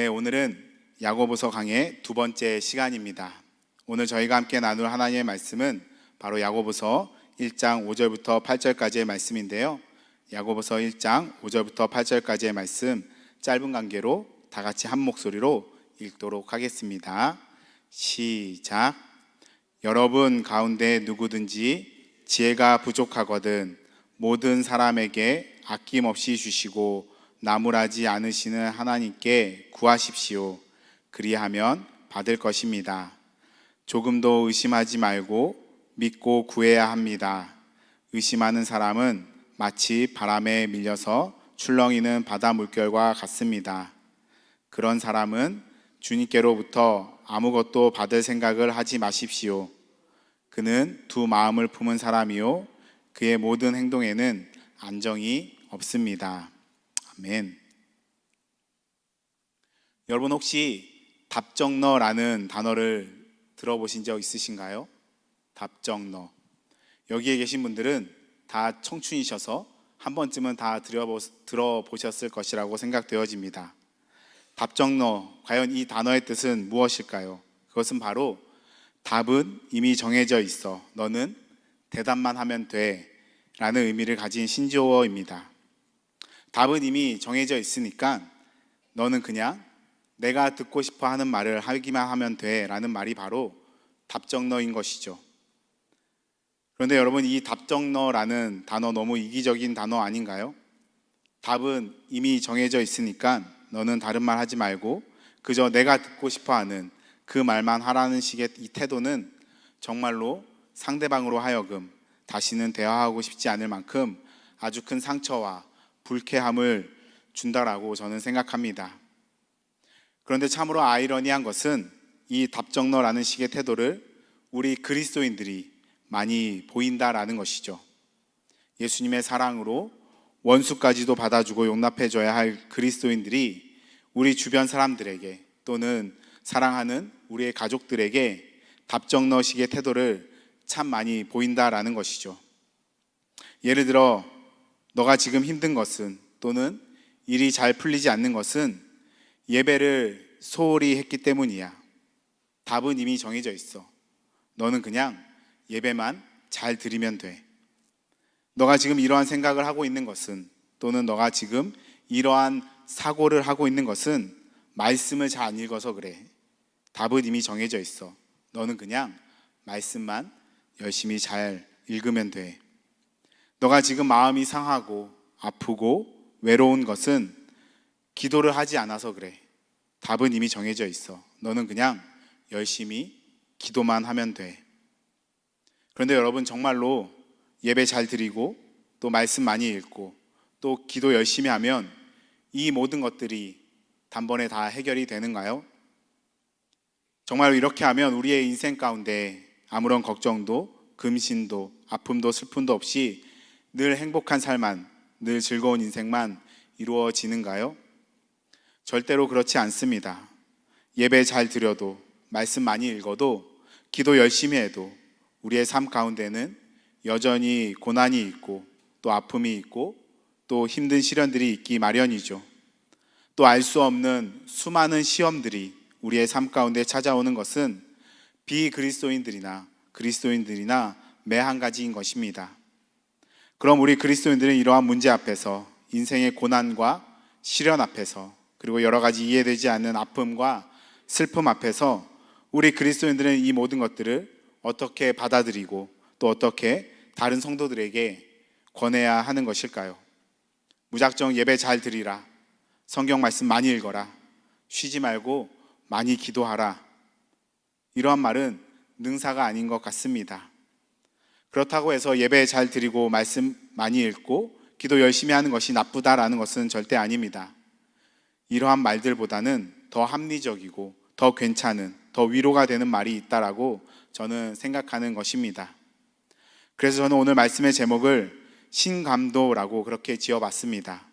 네, 오늘은 야고보서 강의 두 번째 시간입니다. 오늘 저희가 함께 나눌 하나님의 말씀은 바로 야고보서 1장 5절부터 8절까지의 말씀인데요. 야고보서 1장 5절부터 8절까지의 말씀 짧은 관계로 다 같이 한 목소리로 읽도록 하겠습니다. 시작. 여러분 가운데 누구든지 지혜가 부족하거든 모든 사람에게 아낌없이 주시고 나무라지 않으시는 하나님께 구하십시오. 그리하면 받을 것입니다. 조금도 의심하지 말고 믿고 구해야 합니다. 의심하는 사람은 마치 바람에 밀려서 출렁이는 바다 물결과 같습니다. 그런 사람은 주님께로부터 아무것도 받을 생각을 하지 마십시오. 그는 두 마음을 품은 사람이요. 그의 모든 행동에는 안정이 없습니다. 아멘. 여러분 혹시 답정너라는 단어를 들어보신 적 있으신가요? 답정너. 여기에 계신 분들은 다 청춘이셔서 한 번쯤은 다 들어보, 들어보셨을 것이라고 생각되어집니다. 답정너, 과연 이 단어의 뜻은 무엇일까요? 그것은 바로 답은 이미 정해져 있어. 너는 대답만 하면 돼. 라는 의미를 가진 신조어입니다. 답은 이미 정해져 있으니까 너는 그냥 내가 듣고 싶어 하는 말을 하기만 하면 돼. 라는 말이 바로 답정너인 것이죠. 그런데 여러분, 이 답정너라는 단어 너무 이기적인 단어 아닌가요? 답은 이미 정해져 있으니까 너는 다른 말 하지 말고 그저 내가 듣고 싶어 하는 그 말만 하라는 식의 이 태도는 정말로 상대방으로 하여금 다시는 대화하고 싶지 않을 만큼 아주 큰 상처와 불쾌함을 준다라고 저는 생각합니다. 그런데 참으로 아이러니한 것은 이 답정너라는 식의 태도를 우리 그리스도인들이 많이 보인다라는 것이죠. 예수님의 사랑으로 원수까지도 받아주고 용납해줘야 할 그리스도인들이 우리 주변 사람들에게 또는 사랑하는 우리의 가족들에게 답정너식의 태도를 참 많이 보인다라는 것이죠. 예를 들어, 너가 지금 힘든 것은 또는 일이 잘 풀리지 않는 것은 예배를 소홀히 했기 때문이야. 답은 이미 정해져 있어. 너는 그냥 예배만 잘 드리면 돼. 너가 지금 이러한 생각을 하고 있는 것은 또는 너가 지금 이러한 사고를 하고 있는 것은 말씀을 잘 안 읽어서 그래. 답은 이미 정해져 있어. 너는 그냥 말씀만 열심히 잘 읽으면 돼. 너가 지금 마음이 상하고 아프고 외로운 것은 기도를 하지 않아서 그래. 답은 이미 정해져 있어. 너는 그냥 열심히 기도만 하면 돼. 그런데 여러분 정말로 예배 잘 드리고 또 말씀 많이 읽고 또 기도 열심히 하면 이 모든 것들이 단번에 다 해결이 되는가요? 정말 이렇게 하면 우리의 인생 가운데 아무런 걱정도 금신도 아픔도 슬픔도 없이 늘 행복한 삶만 늘 즐거운 인생만 이루어지는가요? 절대로 그렇지 않습니다. 예배 잘 드려도 말씀 많이 읽어도 기도 열심히 해도 우리의 삶 가운데는 여전히 고난이 있고 또 아픔이 있고 또 힘든 시련들이 있기 마련이죠. 또 알 수 없는 수많은 시험들이 우리의 삶 가운데 찾아오는 것은 비그리스도인들이나 그리스도인들이나 매 한 가지인 것입니다. 그럼 우리 그리스도인들은 이러한 문제 앞에서 인생의 고난과 시련 앞에서 그리고 여러 가지 이해되지 않는 아픔과 슬픔 앞에서 우리 그리스도인들은 이 모든 것들을 어떻게 받아들이고 또 어떻게 다른 성도들에게 권해야 하는 것일까요? 무작정 예배 잘 드리라. 성경 말씀 많이 읽어라. 쉬지 말고 많이 기도하라. 이러한 말은 능사가 아닌 것 같습니다. 그렇다고 해서 예배 잘 드리고 말씀 많이 읽고 기도 열심히 하는 것이 나쁘다라는 것은 절대 아닙니다. 이러한 말들보다는 더 합리적이고 더 괜찮은 더 위로가 되는 말이 있다라고 저는 생각하는 것입니다. 그래서 저는 오늘 말씀의 제목을 신감도라고 그렇게 지어봤습니다.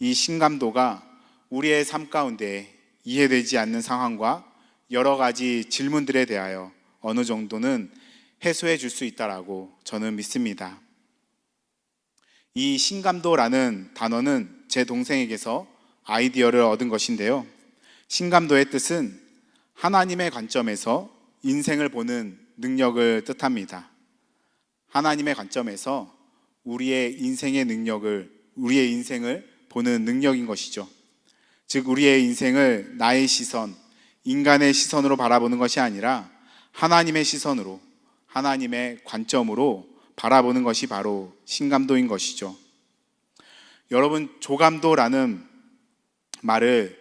이 신감도가 우리의 삶 가운데 이해되지 않는 상황과 여러 가지 질문들에 대하여 어느 정도는 해소해 줄 수 있다라고 저는 믿습니다. 이 신감도라는 단어는 제 동생에게서 아이디어를 얻은 것인데요. 신감도의 뜻은 하나님의 관점에서 인생을 보는 능력을 뜻합니다. 하나님의 관점에서 우리의 인생의 능력을, 우리의 인생을 보는 능력인 것이죠. 즉, 우리의 인생을 나의 시선, 인간의 시선으로 바라보는 것이 아니라 하나님의 시선으로, 하나님의 관점으로 바라보는 것이 바로 신감도인 것이죠. 여러분, 조감도라는 말을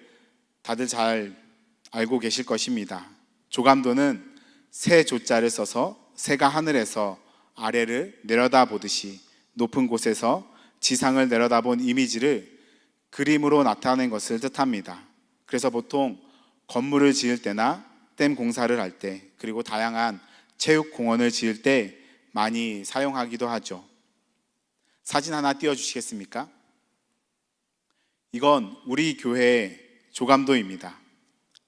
다들 잘 알고 계실 것입니다. 조감도는 새 조자를 써서 새가 하늘에서 아래를 내려다 보듯이 높은 곳에서 지상을 내려다본 이미지를 그림으로 나타낸 것을 뜻합니다. 그래서 보통 건물을 지을 때나 댐 공사를 할 때, 그리고 다양한 체육 공원을 지을 때 많이 사용하기도 하죠. 사진 하나 띄워 주시겠습니까? 이건 우리 교회의 조감도입니다.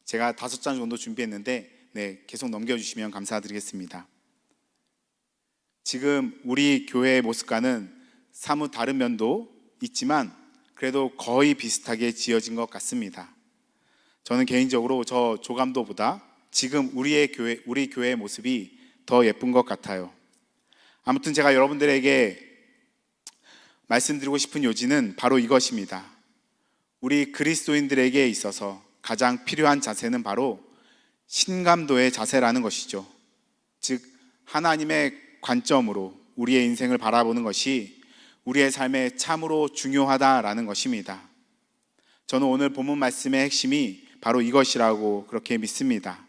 제가 다섯 장 정도 준비했는데, 네, 계속 넘겨주시면 감사드리겠습니다. 지금 우리 교회의 모습과는 사뭇 다른 면도 있지만, 그래도 거의 비슷하게 지어진 것 같습니다. 저는 개인적으로 저 조감도보다 지금 우리의 교회, 우리 교회의 모습이 더 예쁜 것 같아요. 아무튼 제가 여러분들에게 말씀드리고 싶은 요지는 바로 이것입니다. 우리 그리스도인들에게 있어서 가장 필요한 자세는 바로 신감도의 자세라는 것이죠. 즉, 하나님의 관점으로 우리의 인생을 바라보는 것이 우리의 삶에 참으로 중요하다라는 것입니다. 저는 오늘 본문 말씀의 핵심이 바로 이것이라고 그렇게 믿습니다.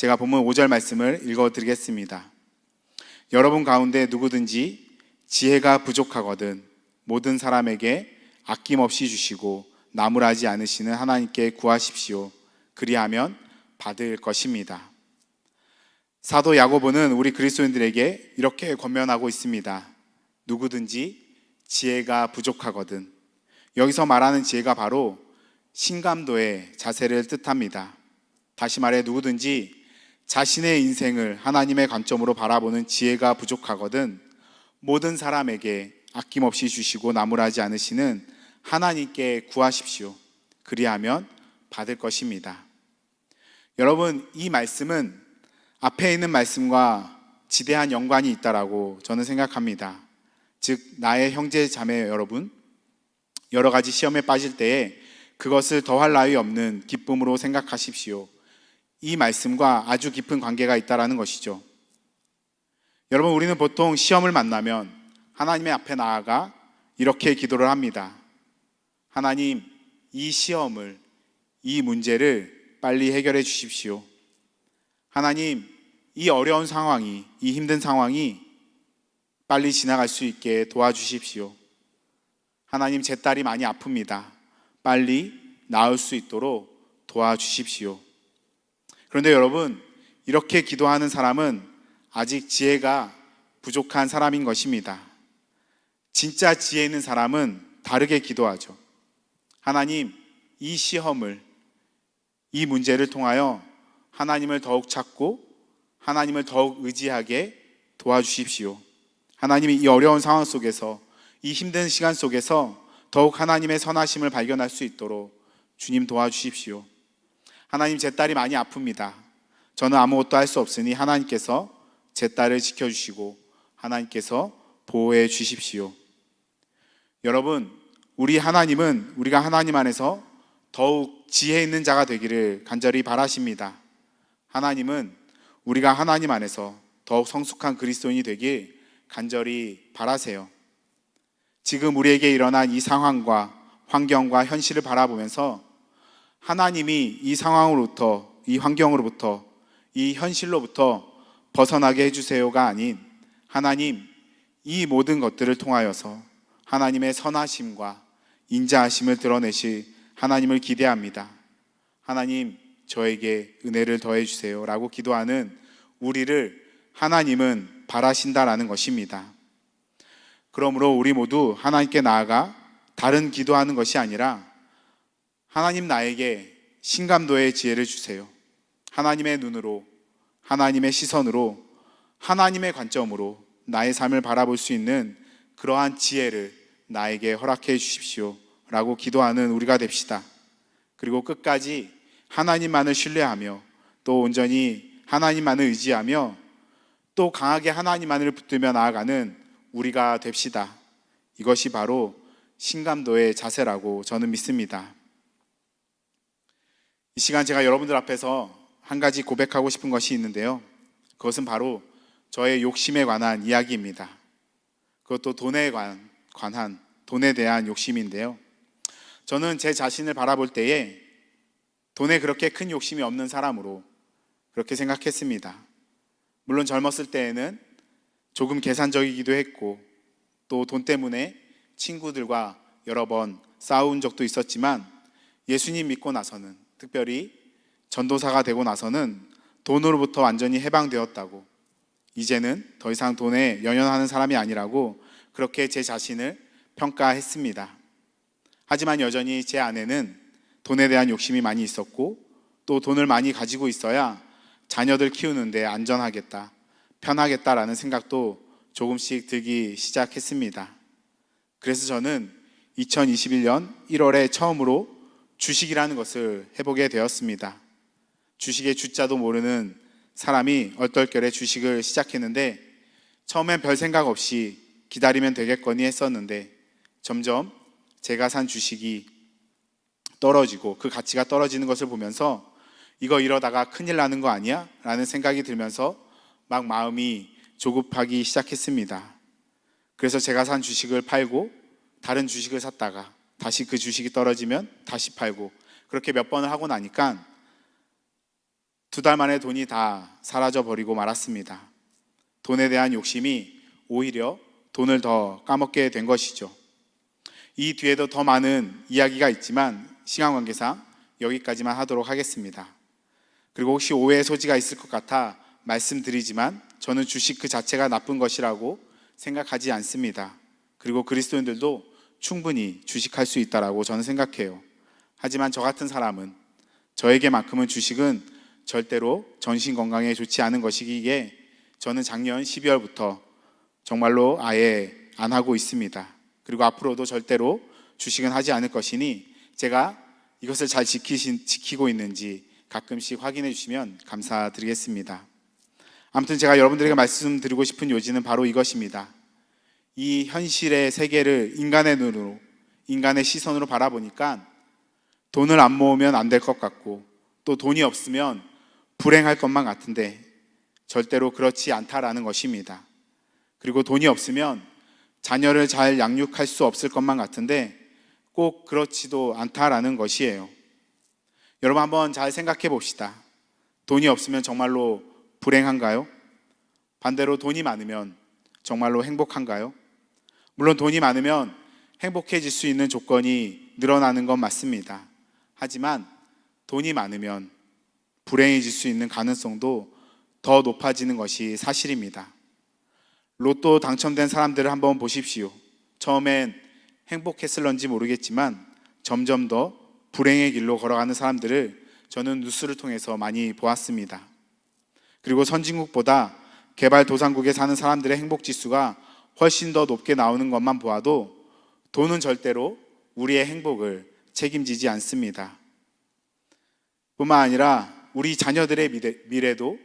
제가 본문 5절 말씀을 읽어 드리겠습니다. 여러분 가운데 누구든지 지혜가 부족하거든 모든 사람에게 아낌없이 주시고 나무라지 않으시는 하나님께 구하십시오. 그리하면 받을 것입니다. 사도 야고보는 우리 그리스도인들에게 이렇게 권면하고 있습니다. 누구든지 지혜가 부족하거든. 여기서 말하는 지혜가 바로 신감도의 자세를 뜻합니다. 다시 말해 누구든지 자신의 인생을 하나님의 관점으로 바라보는 지혜가 부족하거든 모든 사람에게 아낌없이 주시고 나무라지 않으시는 하나님께 구하십시오. 그리하면 받을 것입니다. 여러분, 이 말씀은 앞에 있는 말씀과 지대한 연관이 있다라고 저는 생각합니다. 즉, 나의 형제 자매 여러분, 여러 가지 시험에 빠질 때에 그것을 더할 나위 없는 기쁨으로 생각하십시오. 이 말씀과 아주 깊은 관계가 있다라는 것이죠. 여러분, 우리는 보통 시험을 만나면 하나님의 앞에 나아가 이렇게 기도를 합니다. 하나님, 이 시험을, 이 문제를 빨리 해결해 주십시오. 하나님, 이 어려운 상황이, 이 힘든 상황이 빨리 지나갈 수 있게 도와주십시오. 하나님, 제 딸이 많이 아픕니다. 빨리 나을 수 있도록 도와주십시오. 그런데 여러분, 이렇게 기도하는 사람은 아직 지혜가 부족한 사람인 것입니다. 진짜 지혜 있는 사람은 다르게 기도하죠. 하나님, 이 시험을, 이 문제를 통하여 하나님을 더욱 찾고 하나님을 더욱 의지하게 도와주십시오. 하나님이 이 어려운 상황 속에서 이 힘든 시간 속에서 더욱 하나님의 선하심을 발견할 수 있도록 주님 도와주십시오. 하나님 제 딸이 많이 아픕니다. 저는 아무것도 할 수 없으니 하나님께서 제 딸을 지켜주시고 하나님께서 보호해 주십시오. 여러분, 우리 하나님은 우리가 하나님 안에서 더욱 지혜 있는 자가 되기를 간절히 바라십니다. 하나님은 우리가 하나님 안에서 더욱 성숙한 그리스도인이 되길 간절히 바라세요. 지금 우리에게 일어난 이 상황과 환경과 현실을 바라보면서 하나님이 이 상황으로부터, 이 환경으로부터, 이 현실로부터 벗어나게 해주세요가 아닌 하나님, 이 모든 것들을 통하여서 하나님의 선하심과 인자하심을 드러내실 하나님을 기대합니다. 하나님, 저에게 은혜를 더해 주세요라고 기도하는 우리를 하나님은 바라신다라는 것입니다. 그러므로 우리 모두 하나님께 나아가 다른 기도하는 것이 아니라 하나님 나에게 신감도의 지혜를 주세요. 하나님의 눈으로, 하나님의 시선으로, 하나님의 관점으로 나의 삶을 바라볼 수 있는 그러한 지혜를 나에게 허락해 주십시오. 라고 기도하는 우리가 됩시다. 그리고 끝까지 하나님만을 신뢰하며 또 온전히 하나님만을 의지하며 또 강하게 하나님만을 붙들며 나아가는 우리가 됩시다. 이것이 바로 신감도의 자세라고 저는 믿습니다. 이 시간 제가 여러분들 앞에서 한 가지 고백하고 싶은 것이 있는데요. 그것은 바로 저의 욕심에 관한 이야기입니다. 그것도 돈에 관, 관한, 돈에 대한 욕심인데요. 저는 제 자신을 바라볼 때에 돈에 그렇게 큰 욕심이 없는 사람으로 그렇게 생각했습니다. 물론 젊었을 때에는 조금 계산적이기도 했고 또 돈 때문에 친구들과 여러 번 싸운 적도 있었지만 예수님 믿고 나서는 특별히 전도사가 되고 나서는 돈으로부터 완전히 해방되었다고 이제는 더 이상 돈에 연연하는 사람이 아니라고 그렇게 제 자신을 평가했습니다. 하지만 여전히 제 안에는 돈에 대한 욕심이 많이 있었고 또 돈을 많이 가지고 있어야 자녀들 키우는데 안전하겠다, 편하겠다라는 생각도 조금씩 들기 시작했습니다. 그래서 저는 2021년 1월에 처음으로 주식이라는 것을 해보게 되었습니다. 주식의 주자도 모르는 사람이 얼떨결에 주식을 시작했는데 처음엔 별 생각 없이 기다리면 되겠거니 했었는데 점점 제가 산 주식이 떨어지고 그 가치가 떨어지는 것을 보면서 이거 이러다가 큰일 나는 거 아니야? 라는 생각이 들면서 막 마음이 조급하기 시작했습니다. 그래서 제가 산 주식을 팔고 다른 주식을 샀다가 다시 그 주식이 떨어지면 다시 팔고 그렇게 몇 번을 하고 나니까 두 달 만에 돈이 다 사라져 버리고 말았습니다. 돈에 대한 욕심이 오히려 돈을 더 까먹게 된 것이죠. 이 뒤에도 더 많은 이야기가 있지만 시간 관계상 여기까지만 하도록 하겠습니다. 그리고 혹시 오해의 소지가 있을 것 같아 말씀드리지만 저는 주식 그 자체가 나쁜 것이라고 생각하지 않습니다. 그리고 그리스도인들도 충분히 주식할 수 있다라고 저는 생각해요. 하지만 저 같은 사람은 저에게만큼은 주식은 절대로 전신 건강에 좋지 않은 것이기에 저는 작년 12월부터 정말로 아예 안 하고 있습니다. 그리고 앞으로도 절대로 주식은 하지 않을 것이니 제가 이것을 잘 지키신, 지키고 있는지 가끔씩 확인해 주시면 감사드리겠습니다. 아무튼 제가 여러분들에게 말씀드리고 싶은 요지는 바로 이것입니다. 이 현실의 세계를 인간의 눈으로, 인간의 시선으로 바라보니까 돈을 안 모으면 안 될 것 같고 또 돈이 없으면 불행할 것만 같은데 절대로 그렇지 않다라는 것입니다. 그리고 돈이 없으면 자녀를 잘 양육할 수 없을 것만 같은데 꼭 그렇지도 않다라는 것이에요. 여러분 한번 잘 생각해 봅시다. 돈이 없으면 정말로 불행한가요? 반대로 돈이 많으면 정말로 행복한가요? 물론 돈이 많으면 행복해질 수 있는 조건이 늘어나는 건 맞습니다. 하지만 돈이 많으면 불행해질 수 있는 가능성도 더 높아지는 것이 사실입니다. 로또 당첨된 사람들을 한번 보십시오. 처음엔 행복했을런지 모르겠지만 점점 더 불행의 길로 걸어가는 사람들을 저는 뉴스를 통해서 많이 보았습니다. 그리고 선진국보다 개발도상국에 사는 사람들의 행복 지수가 훨씬 더 높게 나오는 것만 보아도 돈은 절대로 우리의 행복을 책임지지 않습니다. 뿐만 아니라 우리 자녀들의 미래, 미래도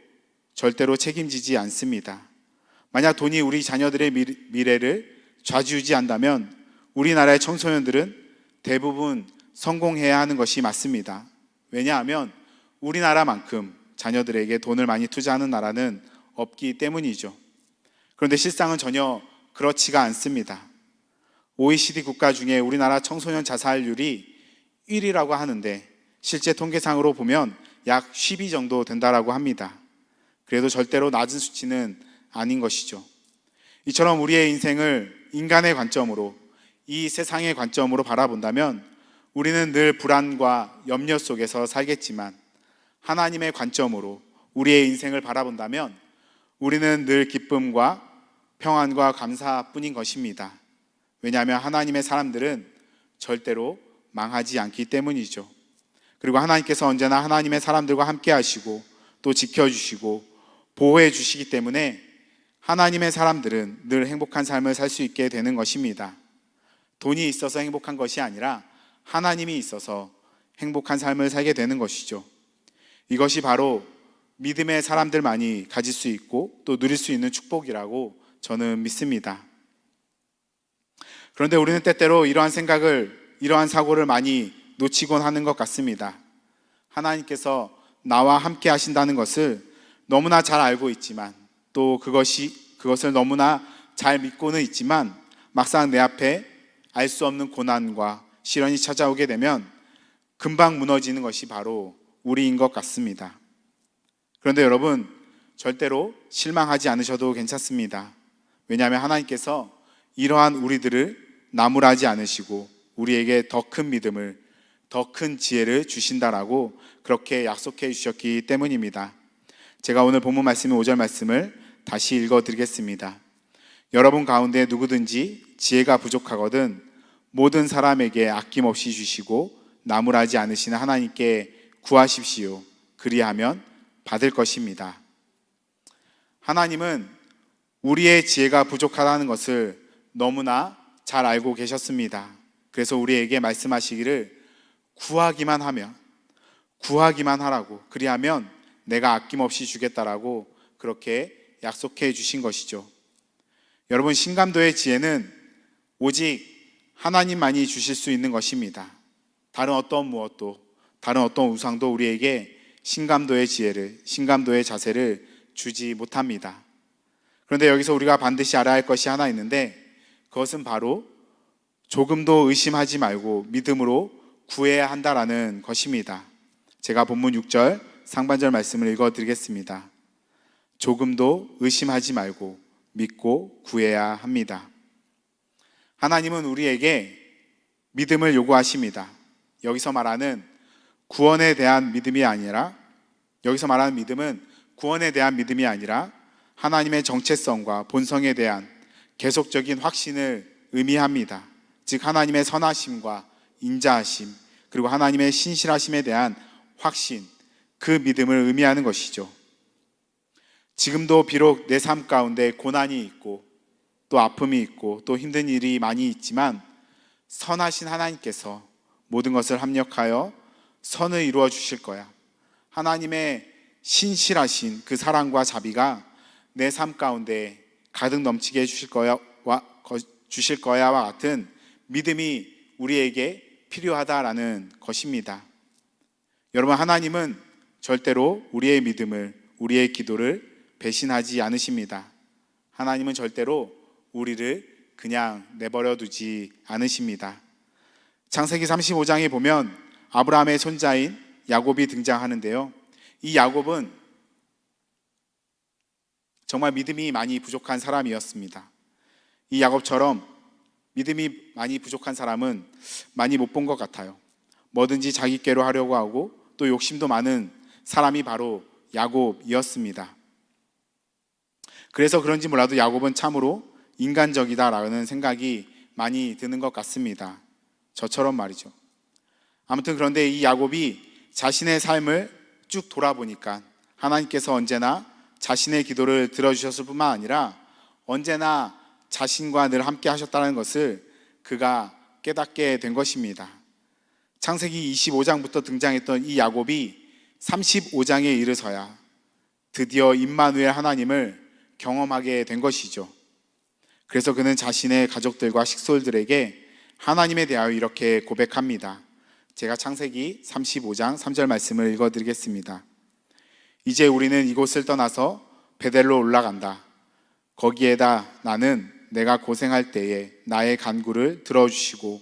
절대로 책임지지 않습니다. 만약 돈이 우리 자녀들의 미래를 좌지우지 한다면 우리나라의 청소년들은 대부분 성공해야 하는 것이 맞습니다. 왜냐하면 우리나라만큼 자녀들에게 돈을 많이 투자하는 나라는 없기 때문이죠. 그런데 실상은 전혀 그렇지가 않습니다. OECD 국가 중에 우리나라 청소년 자살률이 1위라고 하는데 실제 통계상으로 보면 약 10위 정도 된다라고 합니다. 그래도 절대로 낮은 수치는 아닌 것이죠. 이처럼 우리의 인생을 인간의 관점으로 이 세상의 관점으로 바라본다면 우리는 늘 불안과 염려 속에서 살겠지만 하나님의 관점으로 우리의 인생을 바라본다면 우리는 늘 기쁨과 평안과 감사뿐인 것입니다. 왜냐하면 하나님의 사람들은 절대로 망하지 않기 때문이죠. 그리고 하나님께서 언제나 하나님의 사람들과 함께 하시고 또 지켜주시고 보호해 주시기 때문에 하나님의 사람들은 늘 행복한 삶을 살 수 있게 되는 것입니다. 돈이 있어서 행복한 것이 아니라 하나님이 있어서 행복한 삶을 살게 되는 것이죠. 이것이 바로 믿음의 사람들만이 가질 수 있고 또 누릴 수 있는 축복이라고 저는 믿습니다. 그런데 우리는 때때로 이러한 생각을, 이러한 사고를 많이 놓치곤 하는 것 같습니다. 하나님께서 나와 함께 하신다는 것을 너무나 잘 알고 있지만 또 그것이, 그것을 너무나 잘 믿고는 있지만 막상 내 앞에 알 수 없는 고난과 시련이 찾아오게 되면 금방 무너지는 것이 바로 우리인 것 같습니다. 그런데 여러분, 절대로 실망하지 않으셔도 괜찮습니다. 왜냐하면 하나님께서 이러한 우리들을 나무라지 않으시고 우리에게 더 큰 믿음을, 더 큰 지혜를 주신다라고 그렇게 약속해 주셨기 때문입니다. 제가 오늘 본문 말씀 5절 말씀을 다시 읽어 드리겠습니다. 여러분 가운데 누구든지 지혜가 부족하거든 모든 사람에게 아낌없이 주시고 나무라지 않으시는 하나님께 구하십시오. 그리하면 받을 것입니다. 하나님은 우리의 지혜가 부족하다는 것을 너무나 잘 알고 계셨습니다. 그래서 우리에게 말씀하시기를 구하기만 하면 구하기만 하라고 그리하면 내가 아낌없이 주겠다라고 그렇게 약속해 주신 것이죠. 여러분 신감도의 지혜는 오직 하나님만이 주실 수 있는 것입니다. 다른 어떤 무엇도 다른 어떤 우상도 우리에게 신감도의 지혜를 신감도의 자세를 주지 못합니다. 그런데 여기서 우리가 반드시 알아야 할 것이 하나 있는데 그것은 바로 조금도 의심하지 말고 믿음으로 구해야 한다라는 것입니다. 제가 본문 6절 상반절 말씀을 읽어 드리겠습니다. 조금도 의심하지 말고 믿고 구해야 합니다. 하나님은 우리에게 믿음을 요구하십니다. 여기서 말하는 구원에 대한 믿음이 아니라 여기서 말하는 믿음은 구원에 대한 믿음이 아니라 하나님의 정체성과 본성에 대한 계속적인 확신을 의미합니다. 즉 하나님의 선하심과 인자하심 그리고 하나님의 신실하심에 대한 확신 그 믿음을 의미하는 것이죠. 지금도 비록 내 삶 가운데 고난이 있고 또 아픔이 있고 또 힘든 일이 많이 있지만 선하신 하나님께서 모든 것을 합력하여 선을 이루어 주실 거야. 하나님의 신실하신 그 사랑과 자비가 내 삶 가운데 가득 넘치게 해 주실 거야 와 주실 거야와 같은 믿음이 우리에게 필요하다라는 것입니다. 여러분 하나님은 절대로 우리의 믿음을 우리의 기도를 배신하지 않으십니다. 하나님은 절대로 우리를 그냥 내버려 두지 않으십니다. 창세기 35장에 보면 아브라함의 손자인 야곱이 등장하는데요. 이 야곱은 정말 믿음이 많이 부족한 사람이었습니다. 이 야곱처럼 믿음이 많이 부족한 사람은 많이 못 본 것 같아요. 뭐든지 자기께로 하려고 하고 또 욕심도 많은 사람이 바로 야곱이었습니다. 그래서 그런지 몰라도 야곱은 참으로 인간적이다라는 생각이 많이 드는 것 같습니다. 저처럼 말이죠. 아무튼 그런데 이 야곱이 자신의 삶을 쭉 돌아보니까 하나님께서 언제나 자신의 기도를 들어주셨을 뿐만 아니라 언제나 자신과 늘 함께 하셨다는 것을 그가 깨닫게 된 것입니다. 창세기 25장부터 등장했던 이 야곱이 35장에 이르서야 드디어 임마누엘 하나님을 경험하게 된 것이죠. 그래서 그는 자신의 가족들과 식솔들에게 하나님에 대하여 이렇게 고백합니다. 제가 창세기 35장 3절 말씀을 읽어 드리겠습니다. 이제 우리는 이곳을 떠나서 베델로 올라간다. 거기에다 나는 내가 고생할 때에 나의 간구를 들어주시고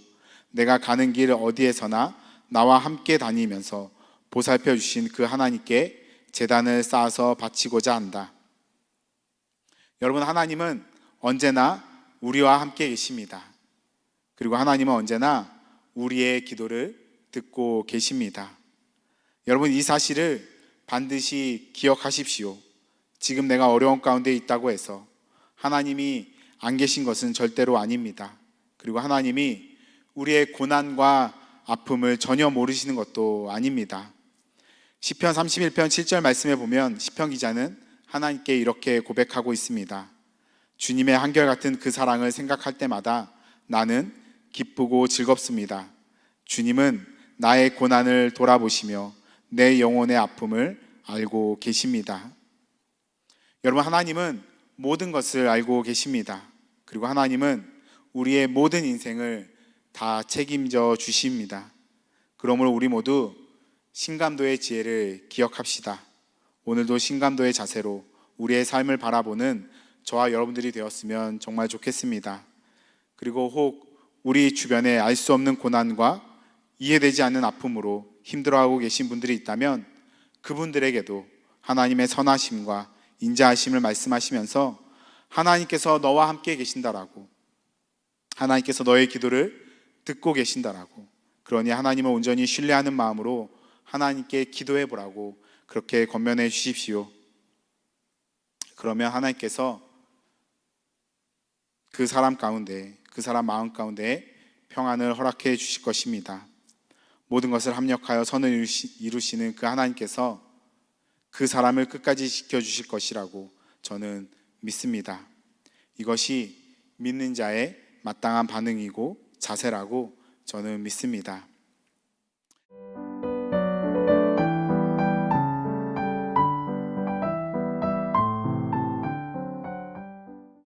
내가 가는 길 어디에서나 나와 함께 다니면서 보살펴 주신 그 하나님께 재단을 쌓아서 바치고자 한다. 여러분 하나님은 언제나 우리와 함께 계십니다. 그리고 하나님은 언제나 우리의 기도를 듣고 계십니다. 여러분 이 사실을 반드시 기억하십시오. 지금 내가 어려운 가운데 있다고 해서 하나님이 안 계신 것은 절대로 아닙니다. 그리고 하나님이 우리의 고난과 아픔을 전혀 모르시는 것도 아닙니다. 시편 31편 7절 말씀에 보면 시편 기자는 하나님께 이렇게 고백하고 있습니다. 주님의 한결같은 그 사랑을 생각할 때마다 나는 기쁘고 즐겁습니다. 주님은 나의 고난을 돌아보시며 내 영혼의 아픔을 알고 계십니다. 여러분, 하나님은 모든 것을 알고 계십니다. 그리고 하나님은 우리의 모든 인생을 다 책임져 주십니다. 그러므로 우리 모두 신감도의 지혜를 기억합시다. 오늘도 신감도의 자세로 우리의 삶을 바라보는 저와 여러분들이 되었으면 정말 좋겠습니다. 그리고 혹 우리 주변에 알 수 없는 고난과 이해되지 않는 아픔으로 힘들어하고 계신 분들이 있다면 그분들에게도 하나님의 선하심과 인자하심을 말씀하시면서 하나님께서 너와 함께 계신다라고 하나님께서 너의 기도를 듣고 계신다라고 그러니 하나님을 온전히 신뢰하는 마음으로 하나님께 기도해 보라고 그렇게 권면해 주십시오. 그러면 하나님께서 그 사람 가운데 그 사람 마음 가운데 평안을 허락해 주실 것입니다. 모든 것을 합력하여 선을 이루시- 이루시는 그 하나님께서 그 사람을 끝까지 지켜 주실 것이라고 저는 믿습니다. 이것이 믿는 자의 마땅한 반응이고 자세라고 저는 믿습니다.